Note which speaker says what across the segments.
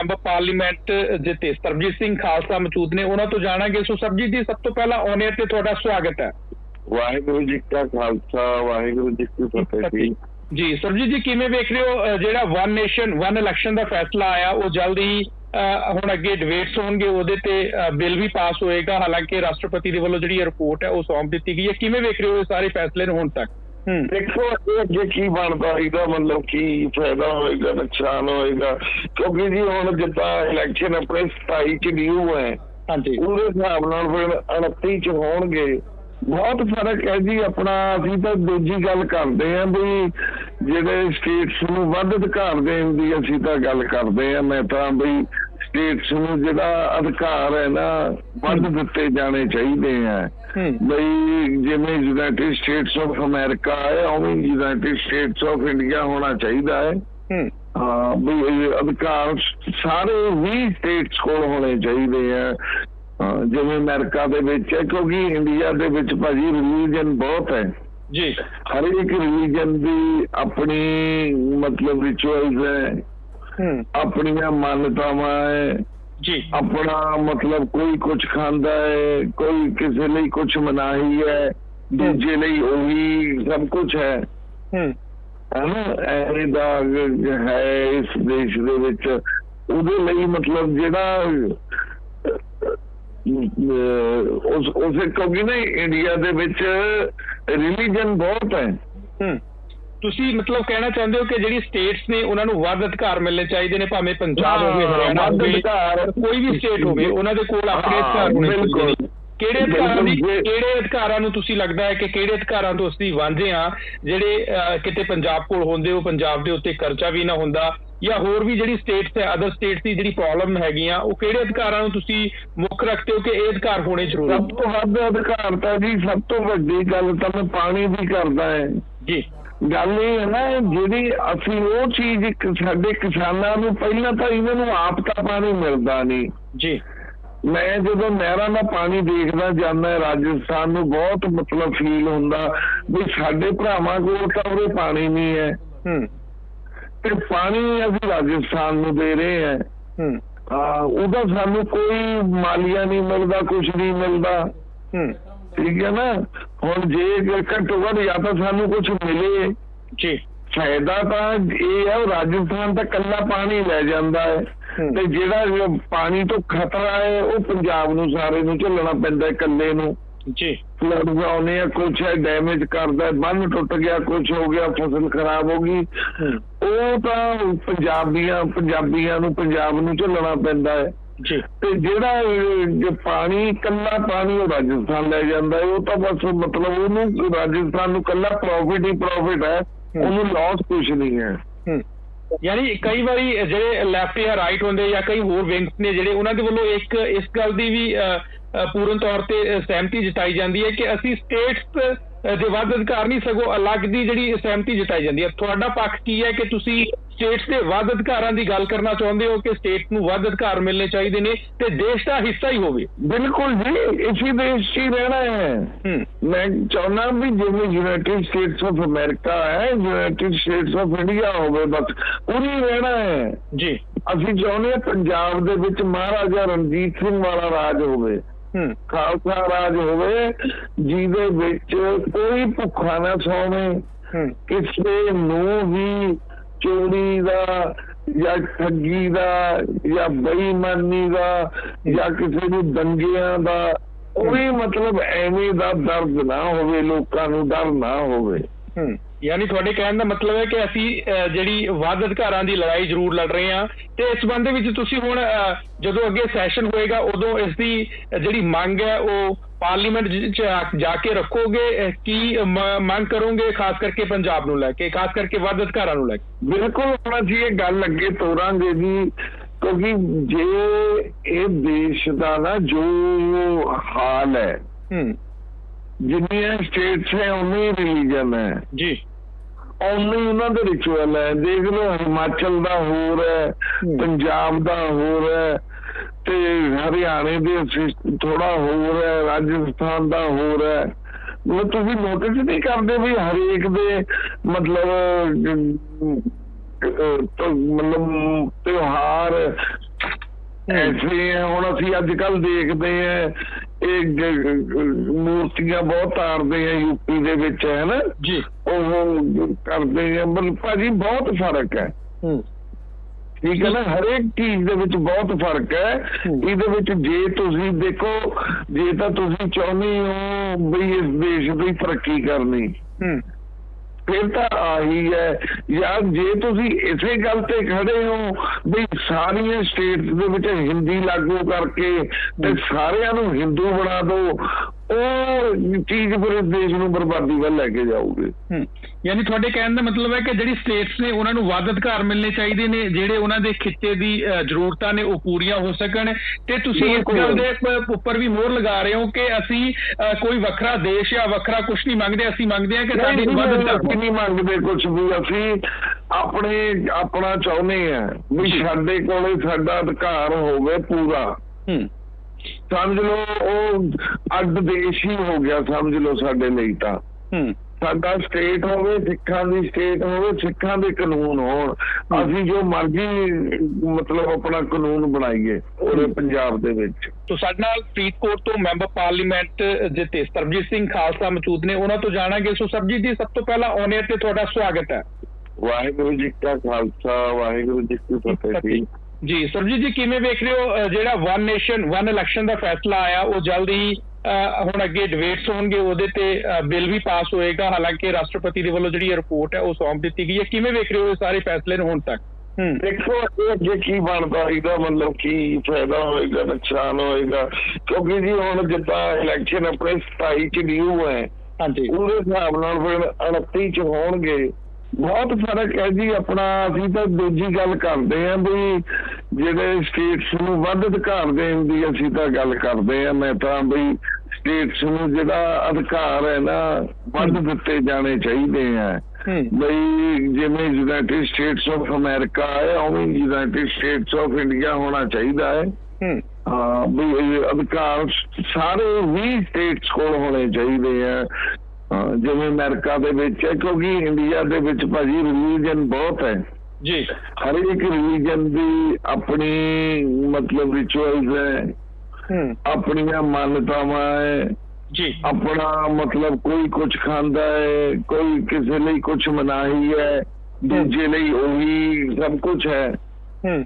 Speaker 1: Member parliament ਦੇ ਤੇ ਸਰਬਜੀਤ ਸਿੰਘ ਖਾਲਸਾ ਮੌਜੂਦ ਨੇ ਉਹਨਾਂ ਤੋਂ ਜਾਣਾਂਗੇ। ਸੋ ਸਰਬਜੀਤ ਜੀ ਸਭ ਤੋਂ ਪਹਿਲਾਂ ਔਨ 에ਅਰ ਤੇ ਤੁਹਾਡਾ ਸਵਾਗਤ ਹੈ।
Speaker 2: ਵਾਹਿਗੁਰੂ ਜੀ ਕਾ ਖਾਲਸਾ ਵਾਹਿਗੁਰੂ ਜੀ ਕੀ ਫਤਿਹ ਜੀ।
Speaker 1: ਜੀ ਸਰਬਜੀਤ ਜੀ ਕਿਵੇਂ ਵੇਖ ਰਹੇ ਹੋ? ਜਿਹੜਾ ਵਨ ਨੇਸ਼ਨ ਵਨ ਇਲੈਕਸ਼ਨ ਦਾ ਫੈਸਲਾ ਆਇਆ ਉਹ ਜਲਦੀ ਹੁਣ ਅੱਗੇ ਡਿਬੇਟਸ ਹੋਣਗੇ ਉਹਦੇ ਤੇ ਬਿੱਲ ਵੀ ਪਾਸ ਹੋਏਗਾ। ਹਾਲਾਂਕਿ ਰਾਸ਼ਟਰਪਤੀ ਦੇ ਵੱਲੋਂ ਜਿਹੜੀ ਰਿਪੋਰਟ ਹੈ ਉਹ ਸੌਂਪ ਦਿੱਤੀ ਗਈ ਹੈ। ਕਿਵੇਂ ਵੇਖ ਰਹੇ ਹੋ ਇਹ ਸਾਰੇ ਫੈਸਲੇ ਨੂੰ ਹੁਣ ਤੱਕ?
Speaker 2: ਦੇਖੋ ਅੱਗੇ ਕੀ ਬਣਦਾ ਇਹਦਾ ਮਤਲਬ ਕੀ ਫਾਇਦਾ ਹੋਏਗਾ ਨੁਕਸਾਨ ਹੋਏਗਾ? ਕਿਉਂਕਿ ਜੀ ਹੁਣ ਜਿੱਦਾਂ ਇਲੈਕਸ਼ਨ ਆਪਣੇ 27 ਚ ਡਿਊ ਹੈ
Speaker 1: ਹਾਂਜੀ।
Speaker 2: ਉਹਦੇ ਹਿਸਾਬ ਨਾਲ ਫਿਰ 29 ਚ ਹੋਣਗੇ। ਬਹੁਤ ਫ਼ਰਕ ਹੈ ਜੀ ਆਪਣਾ ਅਸੀਂ ਤਾਂ ਦੂਜੀ ਗੱਲ ਕਰਦੇ ਆਂ ਵੀ ਜਿਹੜੇ ਸਟੇਟਸ ਨੂੰ ਵੱਧ ਅਧਿਕਾਰ ਦੇਣ ਦੀ ਅਸੀਂ ਤਾਂ ਗੱਲ ਕਰਦੇ ਆਂ ਮੈਂ ਤਾਂ ਵੀ ਸਟੇਟਸ ਨੂੰ ਜਿਹੜਾ ਅਧਿਕਾਰ ਹੈ ਨਾ ਵੱਧ ਦਿੱਤੇ ਜਾਣੇ ਚਾਹੀਦੇ ਆ। ਬਈ ਜਿਵੇਂ ਯੂਨਾਈਟਿਡ ਸਟੇਟਸ ਆਫ ਅਮਰੀਕਾ ਹੈ ਉਵੇਂ ਯੂਨਾਈਟਿਡ ਸਟੇਟਸ ਆਫ ਇੰਡੀਆ ਹੋਣਾ ਚਾਹੀਦਾ ਹੈ।
Speaker 1: ਹੂੰ।
Speaker 2: ਇਹ ਅਧਿਕਾਰ ਸਾਰੇ 20 ਸਟੇਟਸ ਕੋਲ ਹੋਣੇ ਚਾਹੀਦੇ ਆ। ਜਿਵੇਂ ਅਮਰੀਕਾ ਦੇ ਵਿੱਚ ਹੈ ਕਿਉਂਕਿ ਇੰਡੀਆ ਦੇ ਵਿੱਚ ਭਾਜੀ ਰਿਲੀਜਨ ਬਹੁਤ ਹੈ।
Speaker 1: ਜੀ।
Speaker 2: ਹਰ ਇੱਕ ਰਿਲੀਜਨ ਦੀ ਆਪਣੀ ਮਤਲਬ ਰਿਚੁਅਲਸ ਹੂੰ। ਆਪਣੀਆਂ ਮਾਨਤਾਵਾਂ ਹੈ।
Speaker 1: ਜੀ।
Speaker 2: ਆਪਣਾ ਮਤਲਬ ਕੋਈ ਕੁਝ ਖਾਂਦਾ ਹੈ ਕੋਈ ਕਿਸੇ ਲਈ ਕੁਝ ਮਨਾਹੀ ਹੈ ਦੂਜੇ ਲਈ ਉਹੀ ਸਭ ਕੁਝ ਹੈ।
Speaker 1: ਹੂੰ।
Speaker 2: ਹਨਾ ਦਾ ਹੈ ਇਸ ਦੇਸ਼ ਦੇ ਵਿੱਚ। ਉਹਦੇ ਲਈ ਮਤਲਬ ਜਿਹੜਾ ਉਸ ਉਸੇ ਕਿਉਂਕਿ ਨਾ ਇੰਡੀਆ ਦੇ ਵਿੱਚ ਰਿਲੀਜਨ ਬਹੁਤ ਹੈ।
Speaker 1: ਹੂੰ। ਤੁਸੀਂ ਮਤਲਬ ਕਹਿਣਾ ਚਾਹੁੰਦੇ ਹੋ ਕਿ ਜਿਹੜੀ ਸਟੇਟਸ ਨੇ ਉਹਨਾਂ ਨੂੰ ਵੱਧ ਅਧਿਕਾਰ ਮਿਲਣੇ ਚਾਹੀਦੇ ਨੇ ਭਾਵੇਂ ਪੰਜਾਬ ਹੋਵੇ ਹਰਿਆਣਾ ਹੋਵੇ। ਕੋਈ ਵੀ ਸਟੇਟ ਹੋਵੇ ਉਹਨਾਂ ਦੇ ਕੋਲ ਆਪਣੇ ਅਧਿਕਾਰ ਹੋਣੇ ਚਾਹੀਦੇ
Speaker 2: ਬਿਲਕੁਲ।
Speaker 1: ਨੇ ਕਿਹੜੇ ਅਧਿਕਾਰਾਂ ਦੀ ਕਿਹੜੇ ਅਧਿਕਾਰਾਂ ਨੂੰ ਤੁਸੀਂ ਲੱਗਦਾ ਹੈ ਕਿ ਕਿਹੜੇ ਅਧਿਕਾਰਾਂ ਤੋਂ ਅਸੀਂ ਵਾਂਝੇ ਆ ਜਿਹੜੇ ਕਿਤੇ ਪੰਜਾਬ ਕੋਲ ਹੁੰਦੇ ਉਹ ਪੰਜਾਬ ਦੇ ਉੱਤੇ ਕਰਜ਼ਾ ਵੀ ਨਾ ਹੁੰਦਾ ਜਾਂ ਹੋਰ ਵੀ ਜਿਹੜੀ ਸਟੇਟਸ ਹੈ ਅਦਰ ਸਟੇਟਸ ਦੀ ਜਿਹੜੀ ਪ੍ਰੋਬਲਮ ਹੈਗੀਆਂ ਉਹ ਕਿਹੜੇ ਅਧਿਕਾਰਾਂ ਨੂੰ ਤੁਸੀਂ ਮੁੱਖ ਰੱਖਦੇ ਹੋ ਕਿ ਇਹ ਅਧਿਕਾਰ ਹੋਣੇ ਜ਼ਰੂਰੀ
Speaker 2: ਸਭ ਤੋਂ ਵੱਧ ਅਧਿਕਾਰ ਤਾਂ ਜੀ ਸਭ ਤੋਂ ਵੱਡੀ ਗੱਲ ਤਾਂ ਮੈਂ ਪਾਣੀ ਦੀ ਕਰਦਾ ਹੈ
Speaker 1: ਜੀ
Speaker 2: ਗੱਲ ਇਹ ਹੈ ਨਾ ਜਿਹੜੀ ਅਸੀਂ ਉਹ ਚੀਜ਼ ਸਾਡੇ ਕਿਸਾਨਾਂ ਨੂੰ ਪਹਿਲਾਂ ਤਾਂ ਇਹਨਾਂ ਨੂੰ ਆਪ ਤਾਂ ਪਾਣੀ ਮਿਲਦਾ ਨਹੀਂ।
Speaker 1: ਜੀ।
Speaker 2: ਮੈਂ ਜਦੋਂ ਨਹਿਰਾਂ ਦਾ ਪਾਣੀ ਦੇਖਦਾ ਜਾਂਦਾ ਰਾਜਸਥਾਨ ਨੂੰ ਬਹੁਤ ਮਤਲਬ ਫੀਲ ਹੁੰਦਾ ਵੀ ਸਾਡੇ ਭਰਾਵਾਂ ਕੋਲ ਤਾਂ ਉਹਦੇ ਪਾਣੀ ਨਹੀਂ ਹੈ।
Speaker 1: ਹੂੰ।
Speaker 2: ਤੇ ਪਾਣੀ ਅਸੀਂ ਰਾਜਸਥਾਨ ਨੂੰ ਦੇ ਰਹੇ ਹਾਂ।
Speaker 1: ਹੂੰ।
Speaker 2: ਹਾਂ ਉਹਦਾ ਸਾਨੂੰ ਕੋਈ ਮਾਲੀਆ ਨਹੀਂ ਮਿਲਦਾ ਕੁਝ ਨਹੀਂ ਮਿਲਦਾ।
Speaker 1: ਹੂੰ।
Speaker 2: ਠੀਕ ਹੈ ਨਾ? ਹੁਣ ਜੇ ਘੱਟੋ ਘੱਟ ਜਾਂ ਤਾਂ ਸਾਨੂੰ ਕੁਝ ਮਿਲੇ।
Speaker 1: ਜੀ।
Speaker 2: ਫਾਇਦਾ ਤਾਂ ਇਹ ਹੈ ਉਹ ਰਾਜਸਥਾਨ ਤਾਂ ਕੱਲਾ ਪਾਣੀ ਲੈ ਜਾਂਦਾ ਹੈ। ਤੇ ਜਿਹੜਾ ਪਾਣੀ ਤੋਂ ਖਤਰਾ ਹੈ ਉਹ ਪੰਜਾਬ ਨੂੰ ਸਾਰੇ ਨੂੰ ਝੱਲਣਾ ਪੈਂਦਾ ਇਕੱਲੇ ਨੂੰ।
Speaker 1: ਜੀ।
Speaker 2: ਫਲੱਡ ਆਉਣੇ ਆ ਕੁਛ ਹੈ ਡੈਮੇਜ ਕਰਦਾ ਬੰਨ ਟੁੱਟ ਗਿਆ ਕੁਛ ਹੋ ਗਿਆ ਫਸਲ ਖਰਾਬ ਹੋ ਗਈ। ਉਹ ਤਾਂ ਪੰਜਾਬੀਆਂ ਪੰਜਾਬੀਆਂ ਨੂੰ ਪੰਜਾਬ ਨੂੰ ਝੱਲਣਾ ਪੈਂਦਾ ਹੈ।
Speaker 1: ਜੀ।
Speaker 2: ਤੇ ਜਿਹੜਾ ਜੇ ਪਾਣੀ ਕੱਲਾ ਪਾਣੀ ਉਹ ਰਾਜਸਥਾਨ ਲੈ ਜਾਂਦਾ ਹੈ ਉਹ ਤਾਂ ਬਸ ਮਤਲਬ ਉਹਨੂੰ ਰਾਜਸਥਾਨ ਨੂੰ ਕੱਲਾ ਪ੍ਰੋਫਿਟ ਹੀ ਪ੍ਰੋਫਿਟ ਹੈ। ਉਹਨੂੰ ਲਾਸ ਕੁਝ ਨਹੀਂ ਹੈ।
Speaker 1: ਯਾਨੀ ਕਈ ਵਾਰੀ ਜਿਹੜੇ ਲੈਫਟ ਜਾਂ ਰਾਈਟ ਹੁੰਦੇ ਜਾਂ ਕਈ ਹੋਰ ਵਿੰਗਸ ਨੇ ਜਿਹੜੇ ਉਹਨਾਂ ਦੇ ਵੱਲੋਂ ਇੱਕ ਇਸ ਗੱਲ ਦੀ ਵੀ ਪੂਰਨ ਤੌਰ ਤੇ ਸਹਿਮਤੀ ਜਤਾਈ ਜਾਂਦੀ ਹੈ ਕਿ ਅਸੀਂ ਸਟੇਟਸ ਦੇ ਵੱਧ ਅਧਿਕਾਰ ਨਹੀਂ ਸਗੋਂ ਅਲੱਗ ਦੀ ਜਿਹੜੀ ਸਹਿਮਤੀ ਜਤਾਈ ਜਾਂਦੀ ਹੈ। ਤੁਹਾਡਾ ਪੱਖ ਕੀ ਹੈ ਕਿ ਤੁਸੀਂ ਸਟੇਟਸ ਦੇ ਵੱਧ ਅਧਿਕਾਰਾਂ ਦੀ ਗੱਲ ਕਰਨਾ ਚਾਹੁੰਦੇ ਹੋ ਕਿ ਸਟੇਟ ਨੂੰ ਵੱਧ ਅਧਿਕਾਰ ਮਿਲਣੇ ਚਾਹੀਦੇ ਨੇ ਤੇ ਦੇਸ਼ ਦਾ ਹਿੱਸਾ ਹੀ ਹੋਵੇ?
Speaker 2: ਬਿਲਕੁਲ ਜੀ ਇਸੇ ਦੇਸ਼ 'ਚ ਹੀ ਰਹਿਣਾ ਹੈ। ਮੈਂ ਚਾਹੁੰਦਾ ਵੀ ਜਿਵੇਂ ਯੂਨਾਈਟਿਡ ਸਟੇਟਸ ਆਫ ਅਮਰੀਕਾ ਹੈ ਯੂਨਾਈਟਿਡ ਸਟੇਟਸ ਆਫ ਇੰਡੀਆ ਹੋਵੇ ਬਸ ਉਹੀ ਰਹਿਣਾ ਹੈ।
Speaker 1: ਜੀ।
Speaker 2: ਅਸੀਂ ਚਾਹੁੰਦੇ ਹਾਂ ਪੰਜਾਬ ਦੇ ਵਿੱਚ ਮਹਾਰਾਜਾ ਰਣਜੀਤ ਸਿੰਘ ਵਾਲਾ ਰਾਜ ਹੋਵੇ।
Speaker 1: ਹੂੰ।
Speaker 2: ਖਾਲਸਾ ਰਾਜ ਹੋਵੇ ਜਿਹਦੇ ਵਿੱਚ ਕੋਈ ਭੁੱਖਾ ਨਾ ਸੋਵੇ। ਕਿਸੇ ਨੂੰ ਵੀ ਚੋਰੀ ਦਾ ਜਾਂ ਠੱਗੀ ਦਾ ਜਾਂ ਬੇਈਮਾਨੀ ਦਾ ਜਾਂ ਕਿਸੇ ਨੂੰ ਦੰਗਿਆਂ ਦਾ ਕੋਈ ਮਤਲਬ ਐਵੇਂ ਦਾ ਦਰਦ ਨਾ ਹੋਵੇ, ਲੋਕਾਂ ਨੂੰ ਡਰ ਨਾ ਹੋਵੇ।
Speaker 1: ਹੂੰ, ਯਾਨੀ ਤੁਹਾਡੇ ਕਹਿਣ ਦਾ ਮਤਲਬ ਹੈ ਕਿ ਅਸੀਂ ਜਿਹੜੀ ਵੱਧ ਅਧਿਕਾਰਾਂ ਦੀ ਲੜਾਈ ਜ਼ਰੂਰ ਲੜ ਰਹੇ ਹਾਂ ਤੇ ਇਸ ਸੰਬੰਧ ਵਿੱਚ ਤੁਸੀਂ ਹੁਣ ਜਦੋਂ ਅੱਗੇ ਸੈਸ਼ਨ ਹੋਏਗਾ, ਉਦੋਂ ਇਸ ਦੀ ਜਿਹੜੀ ਮੰਗ ਹੈ, ਉਹ ਪਾਰਲੀਮੈਂਟ 'ਚ ਜਾ ਕੇ ਰੱਖੋਗੇ ਕੀ ਮੰਗ ਕਰੋਗੇ ਖਾਸ ਕਰਕੇ ਪੰਜਾਬ ਨੂੰ ਲੈ ਕੇ ਖਾਸ ਕਰਕੇ ਵੱਧ ਅਧਿਕਾਰਾਂ ਨੂੰ ਲੈ ਕੇ?
Speaker 2: ਬਿਲਕੁਲ ਹੁਣ ਅਸੀਂ ਇਹ ਗੱਲ ਅੱਗੇ ਤੋਰਾਂਗੇ ਜੀ ਕਿਉਂਕਿ ਜੇ ਇਹ ਦੇਸ਼ ਦਾ ਨਾ ਜੋ ਹਾਲ ਹੈ
Speaker 1: ਹੂੰ।
Speaker 2: ਜਿੰਨੀਆਂ ਸਟੇਟਸ ਹੈ ਉਨੀ ਰਿਲੀਜਨ ਹੈ।
Speaker 1: ਜੀ।
Speaker 2: ਉਨੇ ਉਹਨਾਂ ਦੇ ਰਿਚੁਅਲ ਹੈ। ਦੇਖ ਲਓ ਹਿਮਾਚਲ ਦਾ ਹੋਰ ਹੂੰ। ਪੰਜਾਬ ਦਾ ਹੋਰ ਹੈ। ਤੇ ਹਰਿਆਣੇ ਦੇ ਥੋੜਾ ਹੋਰ ਹੈ ਰਾਜਸਥਾਨ ਦਾ ਹੋਰ ਹੈ। ਉਹ ਤੁਸੀਂ ਨੋਟਿਸ ਨਹੀਂ ਕਰਦੇ ਵੀ ਹਰੇਕ ਦੇ ਮਤਲਬ ਮਤਲਬ ਤਿਉਹਾਰ ਐਸੇ ਆ ਹੁਣ ਅਸੀਂ ਅੱਜ ਕੱਲ ਦੇਖਦੇ ਆ ਇਹ ਮੂਰਤੀਆਂ ਬਹੁਤ ਤਾਰਦੇ ਆ ਯੂਪੀ ਦੇ ਵਿੱਚ ਹੈ ਨਾ?
Speaker 1: ਜੀ।
Speaker 2: ਉਹ ਕਰਦੇ ਆ। ਮਤਲਬ ਭਾਜੀ ਬਹੁਤ ਫ਼ਰਕ ਹੈ।
Speaker 1: ਹੂੰ।
Speaker 2: ਠੀਕ ਹੈ ਨਾ? ਹਰੇਕ ਚੀਜ਼ ਦੇ ਵਿੱਚ ਬਹੁਤ ਫ਼ਰਕ ਹੈ। ਇਹਦੇ ਵਿੱਚ ਜੇ ਤੁਸੀਂ ਦੇਖੋ ਜੇ ਤਾਂ ਤੁਸੀਂ ਚਾਹੁੰਦੇ ਹੋ ਵੀ ਇਸ ਦੇਸ਼ ਦੀ ਤਰੱਕੀ ਕਰਨੀ।
Speaker 1: ਹੂੰ।
Speaker 2: ਫਿਰ ਤਾਂ ਆਹੀ ਹੈ। ਯਾਰ ਜੇ ਤੁਸੀਂ ਇਸੇ ਗੱਲ ਤੇ ਖੜੇ ਹੋ ਵੀ ਸਾਰੀਆਂ ਸਟੇਟਸ ਦੇ ਵਿੱਚ ਹਿੰਦੀ ਲਾਗੂ ਕਰਕੇ ਤੇ ਸਾਰਿਆਂ ਨੂੰ ਹਿੰਦੂ ਬਣਾ ਦਿਓ ਉਹ ਚੀਜ਼ ਇਸ ਦੇਸ਼ ਨੂੰ ਬਰਬਾਦੀ ਵੱਲ ਲੈ ਕੇ ਜਾਊਗੀ।
Speaker 1: ਹੂੰ। ਯਾਨੀ ਤੁਹਾਡੇ ਕਹਿਣ ਦਾ ਮਤਲਬ ਹੈ ਕਿ ਜਿਹੜੀ ਸਟੇਟਸ ਨੇ ਉਹਨਾਂ ਨੂੰ ਵੱਧ ਅਧਿਕਾਰ ਮਿਲਣੇ ਚਾਹੀਦੇ ਨੇ ਜਿਹੜੇ ਉਹਨਾਂ ਦੇ ਖਿੱਤੇ ਦੀ ਜ਼ਰੂਰਤਾਂ ਨੇ ਉਹ ਪੂਰੀਆਂ ਹੋ ਸਕਣ। ਤੇ ਤੁਸੀਂ ਇਸ। ਗੱਲ ਦੇ ਉੱਪਰ ਵੀ ਮੋਹਰ ਲਗਾ ਰਹੇ ਹੋ ਕਿ ਅਸੀਂ ਕੋਈ ਵੱਖਰਾ ਦੇਸ਼ ਜਾਂ ਵੱਖਰਾ ਕੁਝ ਨਹੀਂ ਮੰਗਦੇ ਅਸੀਂ ਮੰਗਦੇ ਹਾਂ ਕਿ ਸਾਡੀ ਵੱਧ ਅਧਿਕਾਰ
Speaker 2: ਨਹੀਂ ਮੰਗਦੇ ਕੁਝ ਵੀ। ਅਸੀਂ ਆਪਣੇ ਆਪਣਾ ਚਾਹੁੰਦੇ ਆ ਵੀ। ਸਾਡੇ ਕੋਲੇ ਸਾਡਾ ਅਧਿਕਾਰ ਹੋਵੇ ਪੂਰਾ।
Speaker 1: ਹੂੰ।
Speaker 2: ਸਮਝ ਲਓ ਉਹ ਅੱਡ ਦੇਸ਼ ਹੀ ਹੋ ਗਿਆ ਸਮਝ ਲਓ ਸਾਡੇ ਲਈ ਤਾਂ।
Speaker 1: ਹੂੰ।
Speaker 2: ਸਾਡਾ ਸਟੇਟ ਹੋਵੇ ਸਿੱਖਾਂ ਦੀ ਸਟੇਟ ਹੋਵੇ ਸਿੱਖਾਂ ਦੇ ਕਾਨੂੰਨ ਹੋਣ। ਅਸੀਂ ਜੋ ਮਰਜ਼ੀ ਮਤਲਬ ਆਪਣਾ ਕਾਨੂੰਨ ਬਣਾਈਏ ਉਹਦੇ ਪੰਜਾਬ ਦੇ ਵਿੱਚ।
Speaker 1: ਤੋ ਸਾਡੇ ਨਾਲ ਫਰੀਦਕੋਟ ਤੋਂ ਮੈਂਬਰ ਪਾਰਲੀਮੈਂਟ ਦੇ ਤੇ ਸਰਬਜੀਤ ਸਿੰਘ ਖਾਲਸਾ ਮੌਜੂਦ ਨੇ। ਉਹਨਾਂ ਤੋਂ ਜਾਣਾਂਗੇ। ਸੋ ਸਰਬਜੀਤ ਜੀ ਸਭ ਤੋਂ ਪਹਿਲਾਂ ਔਨ ਤੇ ਤੁਹਾਡਾ ਸਵਾਗਤ ਹੈ।
Speaker 2: ਵਾਹਿਗੁਰੂ ਜੀ ਕਾ ਖਾਲਸਾ ਵਾਹਿਗੁਰੂ ਜੀ ਕੀ ਫਤਿਹ ਜੀ
Speaker 1: ਸਰਬਜੀਤ ਜੀ ਕਿਵੇਂ ਵੇਖ ਰਹੇ ਹੋ ਜਿਹੜਾ ਵਨ ਨੇਸ਼ਨ ਵਨ ਇਲੈਕਸ਼ਨ ਦਾ ਫੈਸਲਾ ਆਇਆ ਉਹ ਜਲਦੀ ਹੁਣ ਅੱਗੇ ਡਿਬੇਟਸ ਹੋਣਗੇ ਉਹਦੇ ਤੇ ਬਿੱਲ ਵੀ ਪਾਸ ਹੋਏਗਾ। ਹਾਲਾਂਕਿ ਰਾਸ਼ਟਰਪਤੀ ਦੇ ਵੱਲੋਂ ਜਿਹੜੀ ਇਹ ਰਿਪੋਰਟ ਹੈ ਉਹ ਸੌਂਪ ਦਿੱਤੀ ਗਈ ਹੈ। ਕਿਵੇਂ ਵੇਖ ਰਹੇ ਹੋ ਇਹ ਸਾਰੇ ਫੈਸਲੇ ਨੂੰ ਹੁਣ ਤੱਕ?
Speaker 2: ਦੇਖੋ ਅੱਗੇ ਅੱਗੇ ਕੀ ਬਣਦਾ ਇਹਦਾ ਮਤਲਬ ਕੀ ਫਾਇਦਾ ਹੋਏਗਾ ਨੁਕਸਾਨ ਹੋਏਗਾ? ਕਿਉਂਕਿ ਜੀ ਹੁਣ ਜਿੱਦਾਂ ਇਲੈਕਸ਼ਨ ਆਪਣੇ 27 ਚ ਡਿਊ ਹੈ
Speaker 1: ਹਾਂਜੀ।
Speaker 2: ਉਹਦੇ ਹਿਸਾਬ ਨਾਲ ਫਿਰ 29 ਚ ਹੋਣਗੇ। ਬਹੁਤ ਫ਼ਰਕ ਹੈ ਜੀ ਆਪਣਾ ਅਸੀਂ ਤਾਂ ਦੂਜੀ ਗੱਲ ਕਰਦੇ ਆਂ ਵੀ ਜਿਹੜੇ ਸਟੇਟਸ ਨੂੰ ਵੱਧ ਅਧਿਕਾਰ ਦੇਣ ਦੀ ਅਸੀਂ ਤਾਂ ਗੱਲ ਕਰਦੇ ਆਂ ਮੈਂ ਤਾਂ ਵੀ ਸਟੇਟਸ ਨੂੰ ਜਿਹੜਾ ਅਧਿਕਾਰ ਹੈ ਨਾ ਵੱਧ ਦਿੱਤੇ ਜਾਣੇ ਚਾਹੀਦੇ ਆ। ਬਈ ਜਿਵੇਂ ਯੂਨਾਈਟਿਡ ਸਟੇਟਸ ਆਫ ਅਮਰੀਕਾ ਹੈ ਉਵੇਂ ਯੂਨਾਈਟਿਡ ਸਟੇਟਸ ਆਫ ਇੰਡੀਆ ਹੋਣਾ ਚਾਹੀਦਾ ਹੈ।
Speaker 1: ਹੂੰ।
Speaker 2: ਵੀ ਇਹ ਅਧਿਕਾਰ ਸਾਰੇ 20 ਸਟੇਟਸ ਕੋਲ ਹੋਣੇ ਚਾਹੀਦੇ ਆ। ਜਿਵੇਂ ਅਮਰੀਕਾ ਦੇ ਵਿੱਚ ਹੈ ਕਿਉਂਕਿ ਇੰਡੀਆ ਦੇ ਵਿੱਚ ਭਾਜੀ ਰਿਲੀਜਨ ਬਹੁਤ ਹੈ।
Speaker 1: ਜੀ।
Speaker 2: ਹਰ ਇੱਕ ਰਿਲੀਜਨ ਦੀ ਆਪਣੀ ਮਤਲਬ ਰਿਚੁਅਲਸ ਹੈ। ਆਪਣੀਆਂ ਮਾਨਤਾਵਾਂ ਹੈ।
Speaker 1: ਜੀ।
Speaker 2: ਆਪਣਾ ਮਤਲਬ ਕੋਈ ਕੁਝ ਖਾਂਦਾ ਹੈ ਕੋਈ ਕਿਸੇ ਲਈ ਕੁਝ ਮਨਾਹੀ ਹੈ ਦੂਜੇ ਲਈ ਉਹੀ ਸਭ ਕੁਝ ਹੈ।
Speaker 1: ਹੂੰ।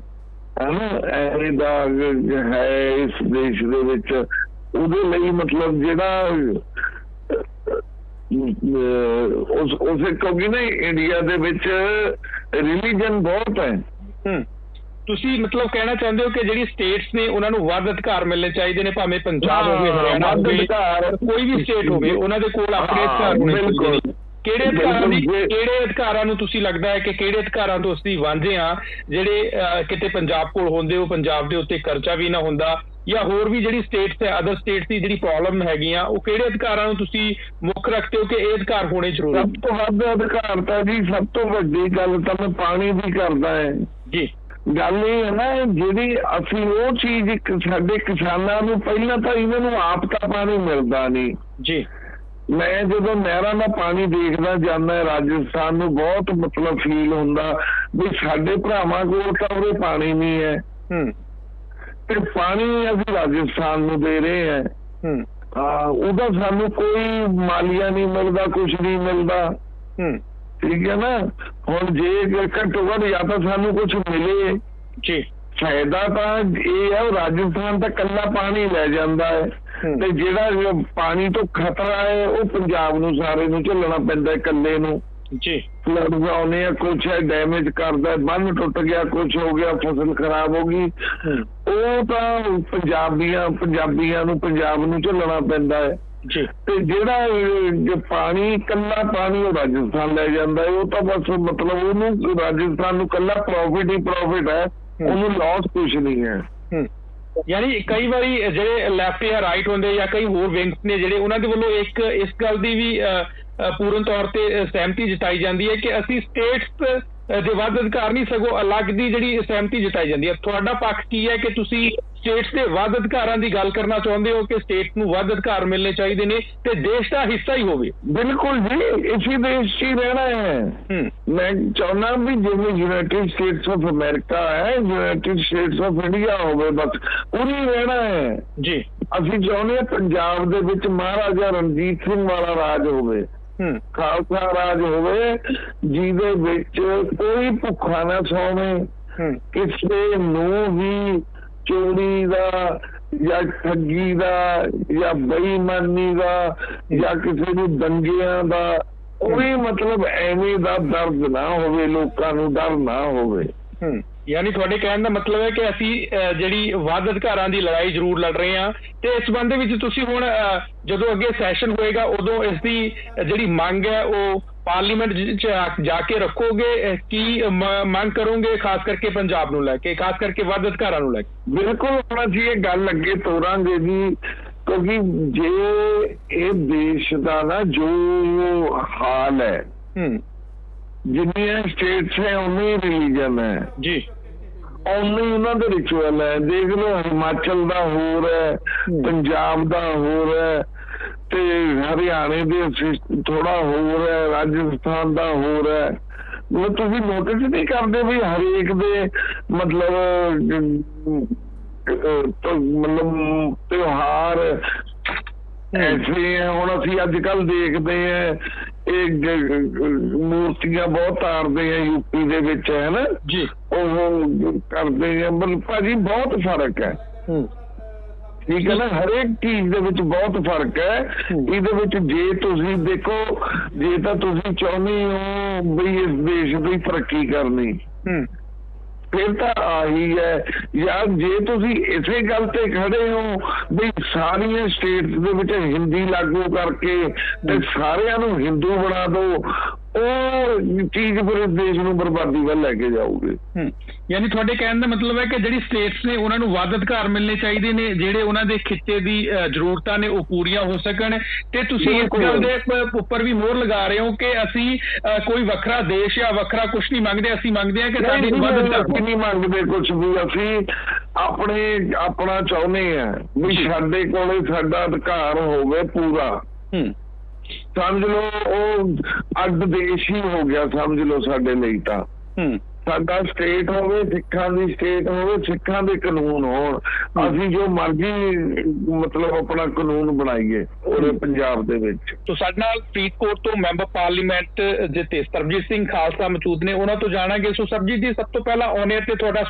Speaker 2: ਦਾ ਹੈ ਇਸ ਦੇਸ਼ ਦੇ ਵਿੱਚ। ਉਹਦੇ ਲਈ ਮਤਲਬ ਜਿਹੜਾ ਉਸ ਉਸੇ ਕਿਉਂਕਿ ਨਾ ਇੰਡੀਆ ਦੇ ਵਿੱਚ ਰਿਲੀਜਨ ਬਹੁਤ ਹੈ।
Speaker 1: ਤੁਸੀਂ ਮਤਲਬ ਕਹਿਣਾ ਚਾਹੁੰਦੇ ਹੋ ਕਿ ਜਿਹੜੀ ਸਟੇਟਸ ਨੇ ਉਹਨਾਂ ਨੂੰ ਵੱਧ ਅਧਿਕਾਰ ਮਿਲਣੇ ਚਾਹੀਦੇ ਨੇ ਭਾਵੇਂ ਪੰਜਾਬ ਹੋਵੇ ਹਰਿਆਣਾ ਹੋਵੇ। ਕੋਈ ਵੀ ਸਟੇਟ ਹੋਵੇ ਉਹਨਾਂ ਦੇ ਕੋਲ ਆਪਣੇ ਅਧਿਕਾਰ ਹੋਣੇ ਚਾਹੀਦੇ। ਨੇ। ਕਿਹੜੇ ਅਧਿਕਾਰਾਂ ਦੀ ਕਿਹੜੇ ਅਧਿਕਾਰਾਂ ਨੂੰ ਤੁਸੀਂ ਲੱਗਦਾ ਹੈ ਕਿ ਕਿਹੜੇ ਅਧਿਕਾਰਾਂ ਤੋਂ ਅਸੀਂ ਵਾਂਝੇ ਆ ਜਿਹੜੇ ਕਿਤੇ ਪੰਜਾਬ ਕੋਲ ਹੁੰਦੇ ਉਹ ਪੰਜਾਬ ਦੇ ਉੱਤੇ ਕਰਜ਼ਾ ਵੀ ਨਾ ਹੁੰਦਾ ਜਾਂ ਹੋਰ ਵੀ ਜਿਹੜੀ ਸਟੇਟਸ ਹੈ ਅਦਰ ਸਟੇਟਸ ਦੀ ਜਿਹੜੀ ਪ੍ਰੋਬਲਮ ਹੈਗੀਆਂ ਉਹ ਕਿਹੜੇ ਅਧਿਕਾਰਾਂ ਨੂੰ ਤੁਸੀਂ ਮੁੱਖ ਰੱਖਦੇ ਹੋ ਕਿ ਇਹ ਅਧਿਕਾਰ ਹੋਣੇ ਜ਼ਰੂਰੀ?
Speaker 2: ਸਭ ਤੋਂ ਵੱਧ ਅਧਿਕਾਰ ਤਾਂ ਜੀ ਸਭ ਤੋਂ ਵੱਡੀ ਗੱਲ ਤਾਂ ਮੈਂ ਪਾਣੀ ਦੀ ਕਰਦਾ ਹੈ।
Speaker 1: ਜੀ।
Speaker 2: ਗੱਲ ਇਹ ਹੈ ਨਾ ਜਿਹੜੀ ਅਸੀਂ ਉਹ ਚੀਜ਼ ਸਾਡੇ ਕਿਸਾਨਾਂ ਨੂੰ ਪਹਿਲਾਂ ਤਾਂ ਇਹਨਾਂ ਨੂੰ ਆਪ ਤਾਂ ਪਾਣੀ ਮਿਲਦਾ ਨਹੀਂ।
Speaker 1: ਜੀ।
Speaker 2: ਮੈਂ ਜਦੋਂ ਨਹਿਰਾਂ ਦਾ ਪਾਣੀ ਦੇਖਦਾ ਜਾਂਦਾ ਰਾਜਸਥਾਨ ਨੂੰ ਬਹੁਤ ਮਤਲਬ ਫੀਲ ਹੁੰਦਾ ਵੀ ਸਾਡੇ ਭਰਾਵਾਂ ਕੋਲ ਤਾਂ ਉਹਦੇ ਪਾਣੀ ਨਹੀਂ ਹੈ।
Speaker 1: ਹੂੰ।
Speaker 2: ਤੇ ਪਾਣੀ ਅਸੀਂ ਰਾਜਸਥਾਨ ਨੂੰ ਦੇ ਰਹੇ ਹਾਂ।
Speaker 1: ਹੂੰ।
Speaker 2: ਹਾਂ ਉਹਦਾ ਸਾਨੂੰ ਕੋਈ ਮਾਲੀਆ ਨਹੀਂ ਮਿਲਦਾ ਕੁਝ ਨਹੀਂ ਮਿਲਦਾ।
Speaker 1: ਹੂੰ।
Speaker 2: ਠੀਕ ਹੈ ਨਾ? ਹੁਣ ਜੇ ਘੱਟੋ ਘੱਟ ਜਾਂ ਤਾਂ ਸਾਨੂੰ ਕੁਝ ਮਿਲੇ।
Speaker 1: ਜੀ।
Speaker 2: ਫਾਇਦਾ ਤਾਂ ਇਹ ਹੈ ਉਹ ਰਾਜਸਥਾਨ ਤਾਂ ਕੱਲਾ ਪਾਣੀ ਲੈ ਜਾਂਦਾ ਹੈ। ਤੇ ਜਿਹੜਾ ਪਾਣੀ ਤੋਂ ਖਤਰਾ ਹੈ ਉਹ ਪੰਜਾਬ ਨੂੰ ਸਾਰੇ ਨੂੰ ਝੱਲਣਾ ਪੈਂਦਾ ਇਕੱਲੇ ਨੂੰ।
Speaker 1: ਜੀ।
Speaker 2: ਆਉਣੇ ਆ ਕੁਛ ਹੈ ਡੈਮੇਜ ਕਰਦਾ ਬੰਨ ਟੁੱਟ ਗਿਆ ਕੁਛ ਹੋ ਗਿਆ ਫਸਲ ਖਰਾਬ ਹੋ ਗਈ। ਉਹ ਤਾਂ ਪੰਜਾਬੀਆਂ ਪੰਜਾਬੀਆਂ ਨੂੰ ਪੰਜਾਬ ਨੂੰ ਝੱਲਣਾ ਪੈਂਦਾ ਹੈ।
Speaker 1: ਜੀ।
Speaker 2: ਤੇ ਜਿਹੜਾ ਜੇ ਪਾਣੀ ਕੱਲਾ ਪਾਣੀ ਉਹ ਰਾਜਸਥਾਨ ਲੈ ਜਾਂਦਾ ਹੈ ਉਹ ਤਾਂ ਬਸ ਮਤਲਬ ਉਹਨੂੰ ਰਾਜਸਥਾਨ ਨੂੰ ਕੱਲਾ ਪ੍ਰੋਫਿਟ ਹੀ ਪ੍ਰੋਫਿਟ ਹੈ। ਉਹਨੂੰ ਲਾਸ ਕੁਝ ਨਹੀਂ ਹੈ।
Speaker 1: ਯਾਨੀ ਕਈ ਵਾਰੀ ਜਿਹੜੇ ਲੈਫਟ ਜਾਂ ਰਾਈਟ ਹੁੰਦੇ ਜਾਂ ਕਈ ਹੋਰ ਵਿੰਗਸ ਨੇ ਜਿਹੜੇ ਉਹਨਾਂ ਦੇ ਵੱਲੋਂ ਇੱਕ ਇਸ ਗੱਲ ਦੀ ਵੀ ਪੂਰਨ ਤੌਰ ਤੇ ਸਹਿਮਤੀ ਜਤਾਈ ਜਾਂਦੀ ਹੈ ਕਿ ਅਸੀਂ ਸਟੇਟਸ ਦੇ ਵੱਧ ਅਧਿਕਾਰ ਨਹੀਂ ਸਗੋਂ ਅਲੱਗ ਦੀ ਜਿਹੜੀ ਸਹਿਮਤੀ ਜਤਾਈ ਜਾਂਦੀ ਹੈ। ਤੁਹਾਡਾ ਪੱਖ ਕੀ ਹੈ ਕਿ ਤੁਸੀਂ ਸਟੇਟਸ ਦੇ ਵੱਧ ਅਧਿਕਾਰਾਂ ਦੀ ਗੱਲ ਕਰਨਾ ਚਾਹੁੰਦੇ ਹੋ ਕਿ ਸਟੇਟ ਨੂੰ ਵੱਧ ਅਧਿਕਾਰ ਮਿਲਣੇ ਚਾਹੀਦੇ ਨੇ ਤੇ ਦੇਸ਼ ਦਾ ਹਿੱਸਾ ਹੀ ਹੋਵੇ?
Speaker 2: ਬਿਲਕੁਲ ਜੀ ਇਸੇ ਦੇਸ਼ 'ਚ ਹੀ ਰਹਿਣਾ ਹੈ। ਮੈਂ ਚਾਹੁੰਦਾ ਵੀ ਜਿਵੇਂ ਯੂਨਾਈਟਿਡ ਸਟੇਟਸ ਆਫ ਅਮਰੀਕਾ ਹੈ ਯੂਨਾਈਟਿਡ ਸਟੇਟਸ ਆਫ ਇੰਡੀਆ ਹੋਵੇ ਬਸ ਉਹੀ ਰਹਿਣਾ ਹੈ।
Speaker 1: ਜੀ।
Speaker 2: ਅਸੀਂ ਚਾਹੁੰਦੇ ਹਾਂ ਪੰਜਾਬ ਦੇ ਵਿੱਚ ਮਹਾਰਾਜਾ ਰਣਜੀਤ ਸਿੰਘ ਵਾਲਾ ਰਾਜ ਹੋਵੇ। ਖਾਲਸਾ ਰਾਜ ਹੋਵੇ ਜਿਹਦੇ ਵਿੱਚ ਕੋਈ ਭੁੱਖਾ ਨਾ ਸੋਵੇ। ਕਿਸੇ ਨੂੰ ਵੀ ਚੋਰੀ ਦਾ ਜਾਂ ਠੱਗੀ ਦਾ ਜਾਂ ਬੇਈਮਾਨੀ ਦਾ ਜਾਂ ਕਿਸੇ ਨੂੰ ਦੰਗਿਆਂ ਦਾ ਕੋਈ ਮਤਲਬ ਐਵੇਂ ਦਾ ਦਰਦ ਨਾ ਹੋਵੇ ਲੋਕਾਂ ਨੂੰ ਡਰ ਨਾ ਹੋਵੇ।
Speaker 1: ਹੂੰ। ਯਾਨੀ ਤੁਹਾਡੇ ਕਹਿਣ ਦਾ ਮਤਲਬ ਹੈ ਕਿ ਅਸੀਂ ਜਿਹੜੀ ਵੱਧ ਅਧਿਕਾਰਾਂ ਦੀ ਲੜਾਈ ਜ਼ਰੂਰ ਲੜ ਰਹੇ ਹਾਂ। ਤੇ ਇਸ ਸੰਬੰਧ ਦੇ ਵਿੱਚ ਤੁਸੀਂ ਹੁਣ ਜਦੋਂ ਅੱਗੇ ਸੈਸ਼ਨ ਹੋਏਗਾ ਉਦੋਂ ਇਸ ਦੀ ਜਿਹੜੀ ਮੰਗ ਹੈ ਉਹ ਪਾਰਲੀਮੈਂਟ ਚ ਜਾ ਕੇ ਰੱਖੋਗੇ? ਕੀ ਮੰਗ ਕਰੋਗੇ ਖਾਸ ਕਰਕੇ ਪੰਜਾਬ ਨੂੰ ਲੈ ਕੇ ਖਾਸ ਕਰਕੇ ਵੱਧ ਅਧਿਕਾਰਾਂ ਨੂੰ ਲੈ ਕੇ?
Speaker 2: ਬਿਲਕੁਲ ਹੁਣ ਅਸੀਂ ਇਹ ਗੱਲ ਅੱਗੇ ਤੋਰਾਂਗੇ ਜੀ ਕਿਉਂਕਿ ਜੇ ਇਹ ਦੇਸ਼ ਦਾ ਨਾ ਜੋ ਹਾਲ ਹੈ
Speaker 1: ਹੂੰ।
Speaker 2: ਜਿੰਨੀਆਂ ਸਟੇਟਸ ਹੈ ਉਨੇ ਰਿਲੀਜਨ ਹੈ।
Speaker 1: ਜੀ।
Speaker 2: ਉਨੇ ਉਹਨਾਂ ਦੇ ਰਿਚੁਅਲ ਹੈ। ਦੇਖ ਲਓ ਹਿਮਾਚਲ ਦਾ ਹੋਰ ਹੈ। ਪੰਜਾਬ ਦਾ ਹੋਰ ਹੈ ਤੇ ਹਰਿਆਣੇ ਦੇ ਥੋੜਾ ਹੋਰ ਹੈ ਰਾਜਸਥਾਨ ਦਾ ਹੋਰ ਹੈ। ਮਤਲਬ ਤੁਸੀਂ ਨੋਟਿਸ ਨਹੀਂ ਕਰਦੇ ਵੀ ਹਰੇਕ ਦੇ ਮਤਲਬ ਮਤਲਬ ਤਿਉਹਾਰ ਐਸੇ ਹੁਣ ਅਸੀਂ ਅੱਜ ਕੱਲ ਦੇਖਦੇ ਆ ਇਹ ਮੂਰਤੀਆਂ ਬਹੁਤ ਤਾਰਦੇ ਆ ਯੂਪੀ ਦੇ ਵਿੱਚ ਹੈ ਨਾ?
Speaker 1: ਜੀ।
Speaker 2: ਉਹ ਕਰਦੇ ਆ ਮਤਲਬ ਭਾਜੀ ਬਹੁਤ ਫ਼ਰਕ ਹੈ।
Speaker 1: ਹੂੰ।
Speaker 2: ਠੀਕ ਹੈ ਨਾ? ਹਰੇਕ ਚੀਜ਼ ਦੇ ਵਿੱਚ ਬਹੁਤ ਫ਼ਰਕ ਹੈ। ਇਹਦੇ ਵਿੱਚ ਜੇ ਤੁਸੀਂ ਦੇਖੋ ਜੇ ਤਾਂ ਤੁਸੀਂ ਚਾਹੁੰਦੇ ਹੋ ਵੀ ਇਸ ਦੇਸ਼ ਦੀ ਤਰੱਕੀ ਕਰਨੀ।
Speaker 1: ਹੂੰ।
Speaker 2: ਫਿਰ ਤਾਂ ਆਹੀ ਹੈ। ਯਾਰ ਜੇ ਤੁਸੀਂ ਇਸੇ ਗੱਲ ਤੇ ਖੜੇ ਹੋ ਵੀ ਸਾਰੀਆਂ ਸਟੇਟਸ ਦੇ ਵਿੱਚ ਹਿੰਦੀ ਲਾਗੂ ਕਰਕੇ ਤੇ ਸਾਰਿਆਂ ਨੂੰ ਹਿੰਦੂ ਬਣਾ ਦਿਓ ਉਹ ਚੀਜ਼ ਫਿਰ ਦੇਸ਼ ਨੂੰ ਬਰਬਾਦੀ ਵੱਲ ਲੈ ਕੇ ਜਾਊਗੀ।
Speaker 1: ਯਾਨੀ ਤੁਹਾਡੇ ਕਹਿਣ ਦਾ ਮਤਲਬ ਹੈ ਕਿ ਜਿਹੜੀ ਸਟੇਟਸ ਨੇ ਉਹਨਾਂ ਨੂੰ ਵੱਧ ਅਧਿਕਾਰ ਮਿਲਣੇ ਚਾਹੀਦੇ ਨੇ ਜਿਹੜੇ ਉਹਨਾਂ ਦੇ ਖਿੱਤੇ ਦੀ ਜ਼ਰੂਰਤਾਂ ਨੇ ਉਹ ਪੂਰੀਆਂ ਹੋ ਸਕਣ। ਤੇ ਤੁਸੀਂ ਇਸ। ਗੱਲ ਦੇ ਉੱਪਰ ਵੀ ਮੋਹਰ ਲਗਾ ਰਹੇ ਹੋ ਕਿ ਅਸੀਂ ਕੋਈ ਵੱਖਰਾ ਦੇਸ਼ ਜਾਂ ਵੱਖਰਾ ਕੁਝ ਨਹੀਂ ਮੰਗਦੇ ਅਸੀਂ ਮੰਗਦੇ ਹਾਂ ਕਿ ਸਾਡੇ ਵੱਧ ਅਧਿਕਾਰ
Speaker 2: ਨਹੀਂ ਮੰਗਦੇ ਕੁਝ ਵੀ। ਅਸੀਂ ਆਪਣੇ ਆਪਣਾ ਚਾਹੁੰਦੇ ਆ ਵੀ। ਸਾਡੇ ਕੋਲੇ ਸਾਡਾ ਅਧਿਕਾਰ ਹੋਵੇ ਪੂਰਾ।
Speaker 1: ਹੂੰ।
Speaker 2: ਸਮਝ ਲਓ ਉਹ ਅੱਡ ਦੇਸ਼ ਹੀ ਹੋ ਗਿਆ ਸਮਝ ਲਓ ਸਾਡੇ ਲਈ ਤਾਂ।
Speaker 1: ਹੂੰ।
Speaker 2: ਸਾਡਾ ਸਟੇਟ ਹੋਵੇ ਸਿੱਖਾਂ ਦੀ ਸਟੇਟ ਹੋਵੇ ਸਿੱਖਾਂ ਦੇ ਕਾਨੂੰਨ ਹੋਣ। ਅਸੀਂ ਜੋ ਮਰਜ਼ੀ ਮਤਲਬ ਆਪਣਾ ਕਾਨੂੰਨ ਬਣਾਈਏ ਉਹਦੇ ਪੰਜਾਬ ਦੇ ਵਿੱਚ।
Speaker 1: ਤੋ ਸਾਡੇ ਨਾਲ ਫਰੀਦਕੋਟ ਤੋਂ ਮੈਂਬਰ ਪਾਰਲੀਮੈਂਟ ਜਿੱਤੇ ਸਰਬਜੀਤ ਸਿੰਘ ਖਾਲਸਾ ਮੌਜੂਦ ਨੇ। ਉਹਨਾਂ ਤੋਂ ਜਾਣਾਂਗੇ। ਸੋ ਸਰਬਜੀਤ ਜੀ ਸਭ ਤੋਂ ਪਹਿਲਾਂ ਅਰ ਤੇ ਤੁਹਾਡਾ